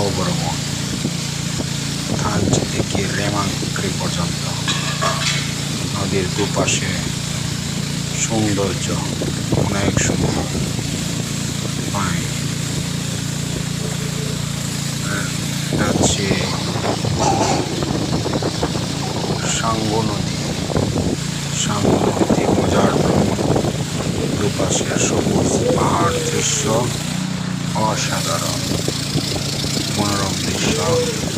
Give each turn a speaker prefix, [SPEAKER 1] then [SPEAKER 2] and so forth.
[SPEAKER 1] অবরমন থানচি থেকে রেমাঙ্ক্রি পর্যন্ত। নদীর দুপাশে সৌন্দর্য, অনেক আর এটা হচ্ছে সাঙ্গো নদী। সাঙ্গো নদীতে মজার দুপাশে সবুজ পাহাড় দৃশ্য। অসাধারণ। মনোরম দৃশ্য